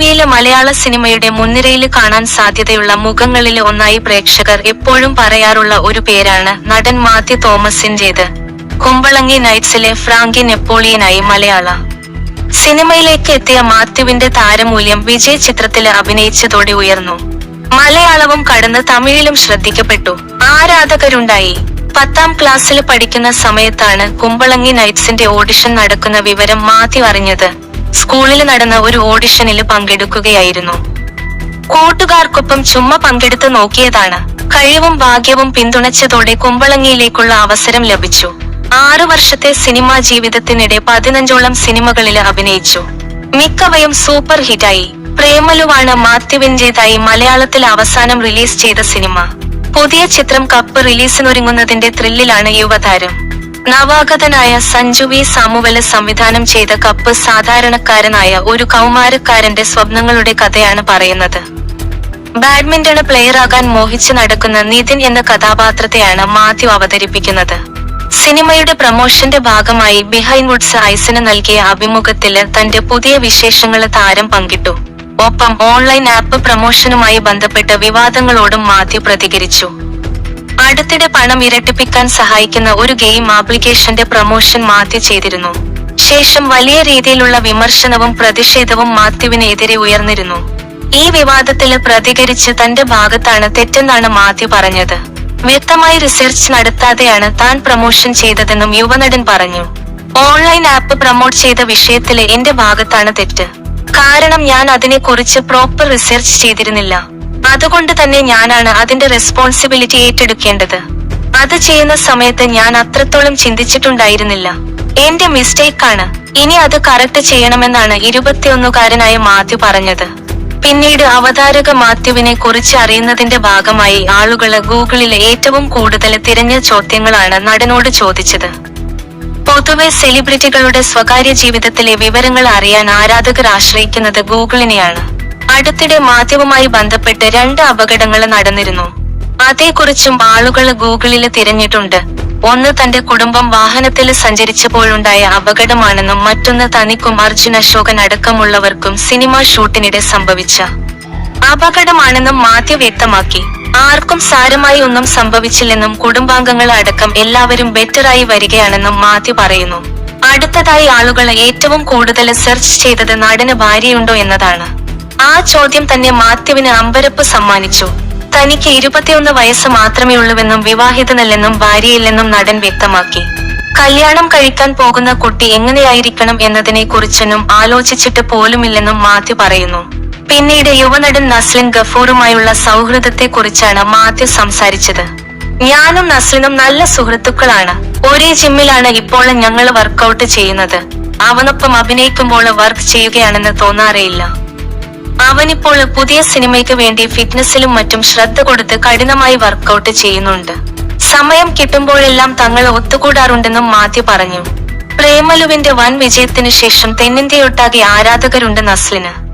ഭാവിയിലെ മലയാള സിനിമയുടെ മുൻനിരയിൽ കാണാൻ സാധ്യതയുള്ള മുഖങ്ങളിൽ ഒന്നായി പ്രേക്ഷകർ എപ്പോഴും പറയാറുള്ള ഒരു പേരാണ് നടൻ മാത്യു തോമസിന്റേത്. കുമ്പളങ്ങി നൈറ്റ്സിലെ ഫ്രാങ്കി നെപ്പോളിയനായി മലയാള. സിനിമയിലേക്ക് എത്തിയ മാത്യുവിന്റെ താരമൂല്യം വിജയ് ചിത്രത്തിൽ അഭിനയിച്ചതോടെ ഉയർന്നു. മലയാളവും കടന്ന് തമിഴിലും ശ്രദ്ധിക്കപ്പെട്ടു. ആരാധകരുണ്ടായി. പത്താം ക്ലാസ്സിൽ പഠിക്കുന്ന സമയത്താണ് കുമ്പളങ്ങി നൈറ്റ്സിന്റെ ഓഡിഷൻ നടക്കുന്ന വിവരം മാത്യു അറിഞ്ഞത്. സ്കൂളിൽ നടന്ന ഒരു ഓഡിഷനിൽ പങ്കെടുക്കുകയായിരുന്നു. കൂട്ടുകാർക്കൊപ്പം ചുമ്മാ പങ്കെടുത്ത് നോക്കിയതാണ്. കഴിവും ഭാഗ്യവും പിന്തുണച്ചതോടെ കുമ്പളങ്ങിയിലേക്കുള്ള അവസരം ലഭിച്ചു. ആറു വർഷത്തെ സിനിമാ ജീവിതത്തിനിടെ പതിനഞ്ചോളം സിനിമകളിൽ അഭിനയിച്ചു. മിക്കവയും സൂപ്പർ ഹിറ്റായി. പ്രേമലുവാണ് മാത്യുവിന്റേതായി മലയാളത്തിൽ അവസാനം റിലീസ് ചെയ്ത സിനിമ. പുതിയ ചിത്രം കപ്പ് റിലീസിനൊരുങ്ങുന്നതിന്റെ ത്രില്ലിലാണ് യുവതാരം. നവാഗതനായ സഞ്ജു വി. സാമുവൽ സംവിധാനം ചെയ്ത കപ്പ് സാധാരണക്കാരനായ ഒരു കൗമാരക്കാരന്റെ സ്വപ്നങ്ങളുടെ കഥയാണ് പറയുന്നത്. ബാഡ്മിന്റണ് പ്ലെയറാകാൻ മോഹിച്ച് നടക്കുന്ന നിതിൻ എന്ന കഥാപാത്രത്തെയാണ് മാത്യു അവതരിപ്പിക്കുന്നത്. സിനിമയുടെ പ്രമോഷന്റെ ഭാഗമായി ബിഹൈൻഡ് വുഡ്സ് ഐസിന് നൽകിയ അഭിമുഖത്തിൽ തന്റെ പുതിയ വിശേഷങ്ങൾ താരം പങ്കിട്ടു. ഒപ്പം ഓൺലൈൻ ആപ്പ് പ്രമോഷനുമായി ബന്ധപ്പെട്ട വിവാദങ്ങളോടും മാത്യു പ്രതികരിച്ചു. അടുത്തിടെ പണം ഇരട്ടിപ്പിക്കാൻ സഹായിക്കുന്ന ഒരു ഗെയിം ആപ്ലിക്കേഷന്റെ പ്രമോഷൻ മാത്യു ചെയ്തിരുന്നു. ശേഷം വലിയ രീതിയിലുള്ള വിമർശനവും പ്രതിഷേധവും മാത്യുവിനെതിരെ ഉയർന്നിരുന്നു. ഈ വിവാദത്തിൽ പ്രതികരിച്ച് തന്റെ ഭാഗത്താണ് തെറ്റെന്നാണ് മാത്യു പറഞ്ഞത്. വ്യക്തമായി റിസർച്ച് നടത്താതെയാണ് താൻ പ്രമോഷൻ ചെയ്തതെന്നും യുവനടൻ പറഞ്ഞു. ഓൺലൈൻ ആപ്പ് പ്രൊമോട്ട് ചെയ്ത വിഷയത്തിൽ എന്റെ ഭാഗത്താണ് തെറ്റ്. കാരണം ഞാൻ അതിനെക്കുറിച്ച് പ്രോപ്പർ റിസർച്ച് ചെയ്തിരുന്നില്ല. അതുകൊണ്ട് തന്നെ ഞാനാണ് അതിന്റെ റെസ്പോൺസിബിലിറ്റി ഏറ്റെടുക്കേണ്ടത്. അത് ചെയ്യുന്ന സമയത്ത് ഞാൻ അത്രത്തോളം ചിന്തിച്ചിട്ടുണ്ടായിരുന്നില്ല. എന്റെ മിസ്റ്റേക്കാണ് ഇനി അത് കറക്റ്റ് ചെയ്യണമെന്നാണ് ഇരുപത്തിയൊന്നുകാരനായ മാത്യു പറഞ്ഞത്. പിന്നീട് അവതാരക മാത്യുവിനെ കുറിച്ച് അറിയുന്നതിന്റെ ഭാഗമായി ആളുകൾ ഗൂഗിളിലെ ഏറ്റവും കൂടുതൽ തിരഞ്ഞ ചോദ്യങ്ങളാണ് നടനോട് ചോദിച്ചത്. പൊതുവെ സെലിബ്രിറ്റികളുടെ സ്വകാര്യ ജീവിതത്തിലെ വിവരങ്ങൾ അറിയാൻ ആരാധകർ ആശ്രയിക്കുന്നത് ഗൂഗിളിനെയാണ്. അടുത്തിടെ മാധ്യമമായി ബന്ധപ്പെട്ട് രണ്ട് അപകടങ്ങൾ നടന്നിരുന്നു. അതേക്കുറിച്ചും ആളുകൾ ഗൂഗിളിൽ തിരഞ്ഞിട്ടുണ്ട്. ഒന്ന് തന്റെ കുടുംബം വാഹനത്തിൽ സഞ്ചരിച്ചപ്പോഴുണ്ടായ അപകടമാണെന്നും മറ്റൊന്ന് തനിക്കും അർജുൻ അശോകൻ അടക്കമുള്ളവർക്കും സിനിമ ഷൂട്ടിനിടെ സംഭവിച്ച അപകടമാണെന്നും മാധ്യ വ്യക്തമാക്കി. ആർക്കും സാരമായി ഒന്നും സംഭവിച്ചില്ലെന്നും കുടുംബാംഗങ്ങൾ അടക്കം എല്ലാവരും ബെറ്ററായി വരികയാണെന്നും മാധ്യ പറയുന്നു. അടുത്തതായി ആളുകൾ ഏറ്റവും കൂടുതൽ സെർച്ച് ചെയ്തത് നടന് ഭാര്യയുണ്ടോ എന്നതാണ്. ആ ചോദ്യം തന്നെ മാത്യുവിന് അമ്പരപ്പ് സമ്മാനിച്ചു. തനിക്ക് ഇരുപത്തിയൊന്ന് വയസ്സ് മാത്രമേ ഉള്ളൂവെന്നും വിവാഹിതനല്ലെന്നും ഭാര്യയില്ലെന്നും നടൻ വ്യക്തമാക്കി. കല്യാണം കഴിക്കാൻ പോകുന്ന കുട്ടി എങ്ങനെയായിരിക്കണം എന്നതിനെ കുറിച്ചൊന്നും ആലോചിച്ചിട്ട് പോലുമില്ലെന്നും മാത്യു പറയുന്നു. പിന്നീട് യുവനടൻ നസ്ലിൻ ഗഫൂറുമായുള്ള സൗഹൃദത്തെ കുറിച്ചാണ് മാത്യു സംസാരിച്ചത്. ഞാനും നസ്ലിനും നല്ല സുഹൃത്തുക്കളാണ്. ഒരേ ജിമ്മിലാണ് ഇപ്പോൾ ഞങ്ങൾ വർക്കൗട്ട് ചെയ്യുന്നത്. അവനൊപ്പം അഭിനയിക്കുമ്പോൾ വർക്ക് ചെയ്യുകയാണെന്ന് തോന്നാറേയില്ല. അവനിപ്പോൾ പുതിയ സിനിമയ്ക്ക് വേണ്ടി ഫിറ്റ്നസിലും മറ്റും ശ്രദ്ധ കൊടുത്ത് കഠിനമായി വർക്കൗട്ട് ചെയ്യുന്നുണ്ട്. സമയം കിട്ടുമ്പോഴെല്ലാം തങ്ങൾ ഒത്തുകൂടാറുണ്ടെന്നും മാത്യു പറഞ്ഞു. പ്രേമലുവിന്റെ വൻ വിജയത്തിനു ശേഷം തെന്നിന്ത്യയൊട്ടാകെ ആരാധകരുണ്ട് നസ്ലിന്.